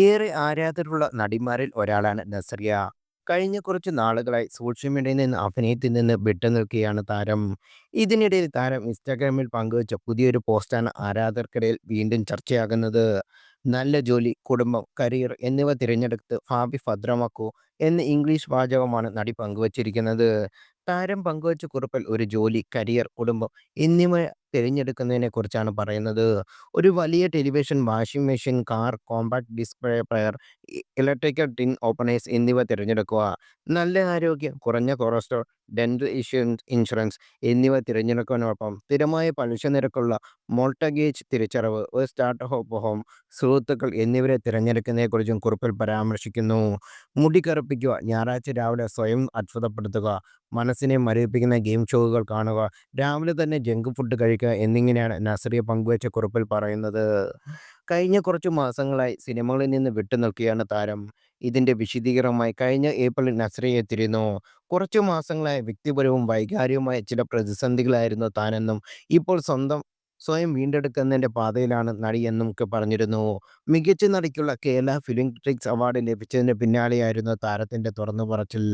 ഏറെ ആരാധകരുള്ള നടിമാരിൽ ഒരാളാണ് നസറിയ കഴിഞ്ഞ കുറച്ച് നാളുകളായി സോഷ്യൽ മീഡിയയിൽ നിന്ന് അഭിനയത്തിൽ നിന്ന് വിട്ടു നിൽക്കുകയാണ് താരം. ഇതിനിടയിൽ താരം ഇൻസ്റ്റാഗ്രാമിൽ പങ്കുവച്ച പുതിയൊരു പോസ്റ്റാണ് ആരാധകർക്കിടയിൽ വീണ്ടും ചർച്ചയാകുന്നത്. നല്ല ജോലി, കുടുംബം, കരിയർ എന്നിവ തിരഞ്ഞെടുത്ത് ഭാവി ഭദ്രമാക്കൂ എന്ന ഇംഗ്ലീഷ് വാചകമാണ് നടി പങ്കുവച്ചിരിക്കുന്നത്. താരം പങ്കുവച്ച കുറിപ്പിൽ ഒരു ജോലി, കരിയർ, കുടുംബം എന്നിവ തിരഞ്ഞെടുക്കുന്നതിനെക്കുറിച്ചാണ് പറയുന്നത്. ഒരു വലിയ television, washing machine, car, compact display player, electrical tin openers എന്നിവ തിരഞ്ഞെടുക്കുക. നല്ല ആരോഗ്യം, കുറഞ്ഞ കൊളസ്ട്രോൾ, ഡെന്റൽ ഇൻഷുറൻസ് ഇൻഷുറൻസ് എന്നിവ തിരഞ്ഞെടുക്കുന്നതിനൊപ്പം സ്ഥിരമായ പലിശ നിരക്കുള്ള മോർട്ട്ഗേജ് തിരിച്ചടവ്, ഒരു ഹോപ്പ് ഹോം, സുഹൃത്തുക്കൾ എന്നിവരെ തിരഞ്ഞെടുക്കുന്നതിനെക്കുറിച്ചും കുറിപ്പിൽ പരാമർശിക്കുന്നു. മുടി കറുപ്പിക്കുക, ഞായറാഴ്ച രാവിലെ സ്വയം അത്ഭുതപ്പെടുത്തുക, മനസ്സിനെ മരവിപ്പിക്കുന്ന ഗെയിം ഷോകൾ കാണുക, രാവിലെ തന്നെ ജങ്ക് ഫുഡ് കഴിക്കുക എന്നിങ്ങനെയാണ് നസറിയ പങ്കുവച്ച കുറിപ്പിൽ പറയുന്നത്. കഴിഞ്ഞ കുറച്ച് മാസങ്ങളായി സിനിമകളിൽ നിന്ന് വിട്ടുനിൽക്കുകയാണ് താരം. ഇതിന്റെ വിശദീകരണമായി കഴിഞ്ഞ ഏപ്രിലിൽ നസ്രിയ എത്തിയിരുന്നു. കുറച്ചു മാസങ്ങളായി വ്യക്തിപരവും വൈകാരികവുമായ ചില പ്രതിസന്ധികളായിരുന്നു താനെന്നും ഇപ്പോൾ സ്വന്തം സ്വയം വീണ്ടെടുക്കുന്നതിന്റെ പാതയിലാണ് നടി എന്നൊക്കെ പറഞ്ഞിരുന്നു. മികച്ച നടിക്കുള്ള കേരള ഫിലിം ക്രിറ്റിക്സ് അവാർഡ് ലഭിച്ചതിന് പിന്നാലെയായിരുന്നു താരത്തിന്റെ തുറന്നുപറച്ചിൽ.